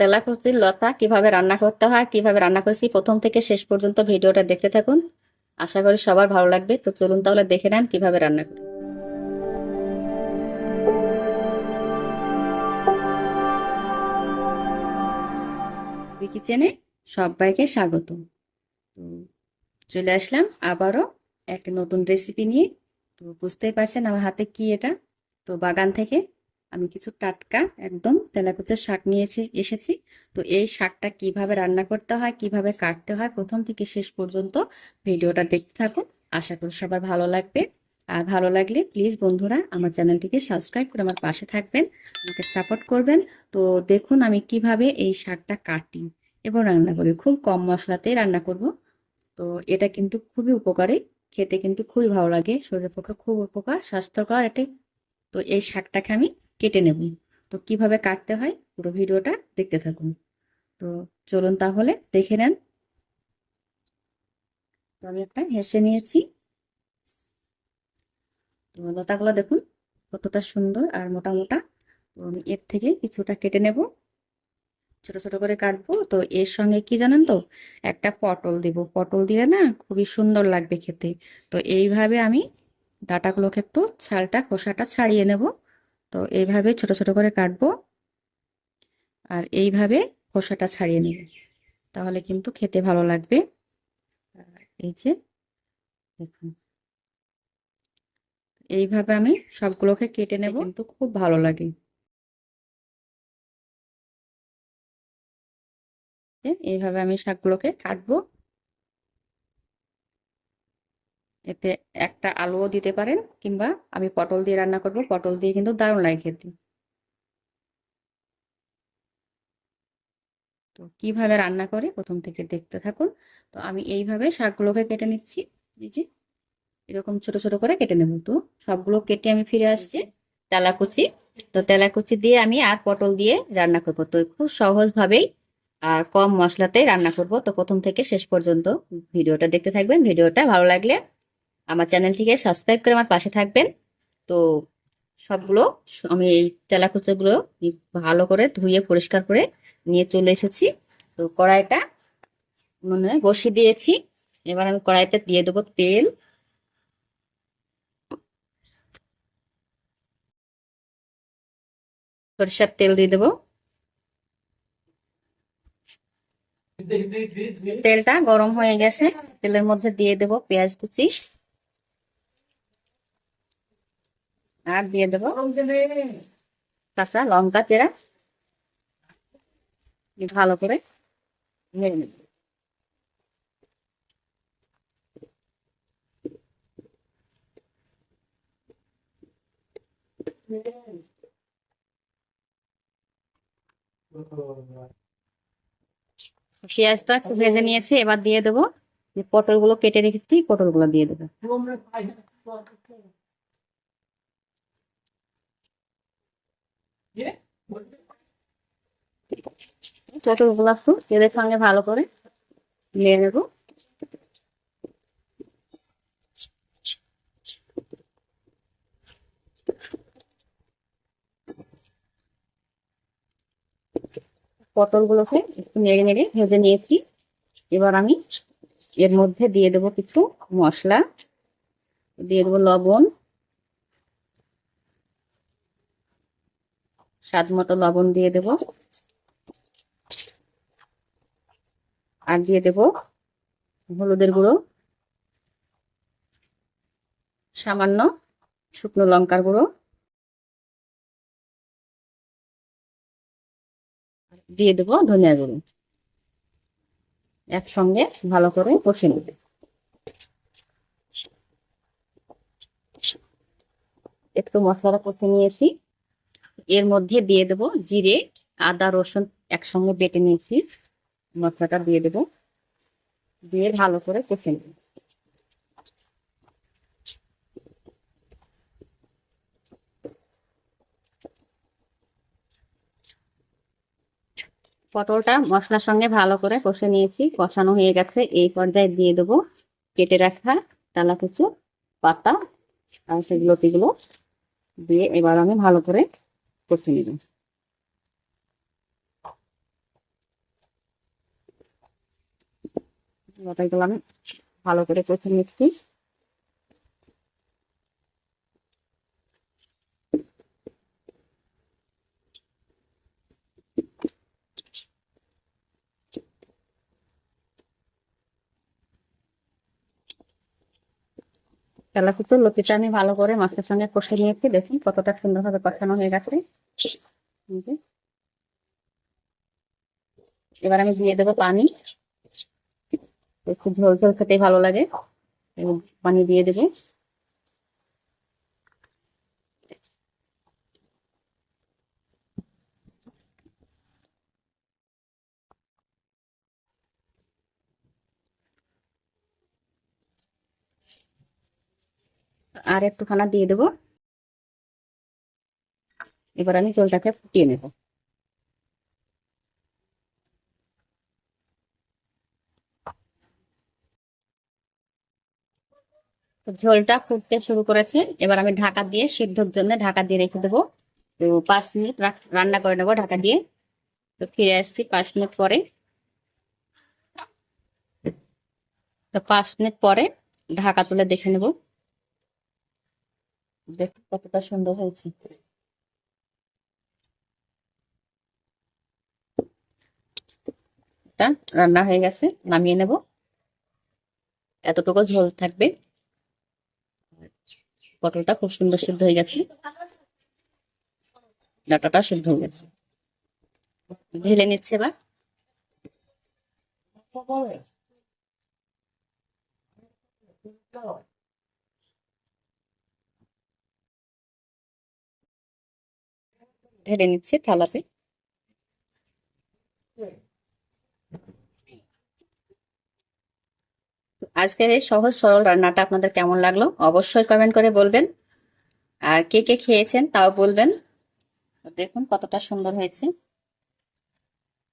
তেলাকুচির লতা, কীভাবে রান্না করতে হয়, কীভাবে রান্না করেছি, প্রথম থেকে শেষ পর্যন্ত ভিডিওটা দেখতে থাকুন। আশা করি সবার ভালো লাগবে। তো চলুন তাহলে দেখে নেন কীভাবে রান্না করি। কিচেনে সবাইকে স্বাগত। চলে আসলাম আবারও একটা নতুন রেসিপি নিয়ে। তো বুঝতেই পারছেন আমার হাতে কি এটা? তো বাগান থেকে আমি কিছু টাটকা, একদম তেলাকুচার শাক নিয়েছি, এসেছি। তো এই শাকটা কীভাবে রান্না করতে হয়, কীভাবে কাটতে হয়, প্রথম থেকে শেষ পর্যন্ত ভিডিওটা দেখতে থাকুন। আশা করি সবার ভালো লাগবে। আর ভালো লাগলে প্লিজ বন্ধুরা আমার চ্যানেলটিকে সাবস্ক্রাইব করে আমার পাশে থাকবেন, আমাকে সাপোর্ট করবেন। তো দেখুন আমি কীভাবে এই শাকটা কাটি এবং রান্না করি। খুব কম মশলাতেই রান্না করব। তো এটা কিন্তু খুবই উপকারী, খেতে কিন্তু খুবই ভালো লাগে, শরীরের পক্ষে খুব উপকার, স্বাস্থ্যকর এটি তো এই শাকটাকে আমি কেটে নেব। তো কীভাবে কাটতে হয় পুরো ভিডিওটা দেখতে থাকুন। তো চলুন তাহলে দেখে নেন। তো আমি একটা হেসে নিয়েছি। তো লতাগুলো দেখুন কতটা সুন্দর আর মোটা মোটা। তো আমি এর থেকে কিছুটা কেটে নেব। ছোট ছোট করে কাটবো। তো এর সঙ্গে কি জানেন তো? একটা পটল দিব। পটল দিলে না খুবই সুন্দর লাগবে খেতে। তো এইভাবে আমি ডাটাগুলোকে একটু ছালটা খোসাটা ছাড়িয়ে নেব। তো এইভাবে ছোট ছোট করে কাটবো। আর এইভাবে খোসাটা ছাড়িয়ে নেব। তাহলে কিন্তু খেতে ভালো লাগবে। এই যে দেখুন। এইভাবে আমি সবগুলোকে কেটে নেব। কিন্তু খুব ভালো লাগে। এইভাবে আমি শাকগুলোকে কাটবো। এতে একটা আলুও দিতে পারেন কিংবা আমি পটল দিয়ে রান্না করব। পটল দিয়ে কিন্তু দারুণ লাগে খেতে। তো কীভাবে রান্না করে প্রথম থেকে দেখতে থাকুন। তো আমি এইভাবে শাকগুলোকে কেটে নিচ্ছি। এই যে, এরকম ছোট ছোট করে কেটে নেব। তো সবগুলো কেটে আমি ফিরে আসছি তেলাকুচি। তো তেলাকুচি দিয়ে আমি আর পটল দিয়ে রান্না করব। তো খুব সহজ ভাবেই আর কম মশলাতে রান্না করব। তো প্রথম থেকে শেষ পর্যন্ত ভিডিওটা দেখতে থাকবেন। ভিডিওটা ভালো লাগলে আমার চ্যানেলটিকে সাবস্ক্রাইব করে আমার পাশে থাকবেন। তো সবগুলো আমি এই তেলাকুচাগুলো ভালো করে ধুয়ে, পরিষ্কার করে নিয়ে চলে এসেছি। তো কড়াইটা মনে বসিয়ে দিয়েছি। এবার আমি কড়াইতে দিয়ে দেবো তেল। সরিষার তেল দিয়ে দেবো। তেলটা গরম হয়ে গেছে। তেলের মধ্যে দিয়ে দেবো পেঁয়াজ কুচি। আর দিয়ে দেবো। কাঁচা লঙ্কা চেরা ভালো করে ভেজে নেব। পেঁয়াজটা একটু ভেজে নিয়েছি এবার দিয়ে দেবো। যে পটলগুলো কেটে রেখেছি পটলগুলো দিয়ে দেবো। পটলগুলো একটু তেলের সঙ্গে ভালো করে নিয়ে নেব। পটলগুলোকে একটু নেড়ে নেড়ে ভেজে নিয়েছি। এবার আমি এর মধ্যে দিয়ে দেবো কিছু মশলা। দিয়ে দেবো লবণ। স্বাদ মতো লবণ দিয়ে দেব। আর দিয়ে দেব হলুদের গুঁড়ো, সামান্য শুকনো লঙ্কার গুঁড়ো, দিয়ে দেবো ধনিয়া গুঁড়ো। একসঙ্গে ভালো করে কষে নেবে। একটু মশলাটা কষে নিয়েছি। এর মধ্যে দিয়ে দেব জিরে, আদা, রসুন একসঙ্গে বেটে নিয়েছি। মশলাটা দিয়ে দেব। দিয়ে ভালো করে কষে নেব। পটলটা মশলার সঙ্গে ভালো করে কষে নিয়েছি। কষানো হয়ে গেছে। এই পর্যায়ে দিয়ে দেবো কেটে রাখা টালা কুচু পাতা আর সেগুলো সেগুলো দিয়ে এবার আমি ভালো করে করতে নেবেন লতাগুলো আমি ভালো করে কষে নিচ্ছি তেলাপিত লতিটা আমি ভালো করে মাছের সঙ্গে কষে নিয়েছি। দেখুন কতটা সুন্দরভাবে কষানো হয়ে গেছে। এবার আমি দিয়ে দেবো পানি। একটু ঝোল ঝোল খেতেই ভালো লাগে। পানি দিয়ে দেবো। আর একটুখানা দিয়ে দেবো। এবার আমি ঝোলটাকে ফুটিয়ে নেব। ঝোলটা ফুটতে শুরু করেছে। এবার আমি ঢাকা দিয়ে সিদ্ধর জন্য ঢাকা দিয়ে রেখে দেবো। তো পাঁচ মিনিট রান্না করে নেব ঢাকা দিয়ে। তো ফিরে আসছি পাঁচ মিনিট পরে। তো পাঁচ মিনিট পরে ঢাকা তুলে দেখে নেব। দেখতে কতটা সুন্দর হয়েছে। রান্না হয়ে গেছে, নামিয়ে নেব। এতটুকু ঝোল থাকবে। পটলটা খুব সুন্দর সিদ্ধ হয়ে গেছে। ডাটাটা সিদ্ধ হয়ে গেছে। ঢেলে নিচ্ছে এবার। ঢেলে নিচ্ছে থালাতে আজকের এই সহজ সরল রান্নাটা আপনাদের কেমন লাগল অবশ্যই কমেন্ট করে বলবেন। আর কে কে খেয়েছেন তাও বলবেন। দেখুন কতটা সুন্দর হয়েছে।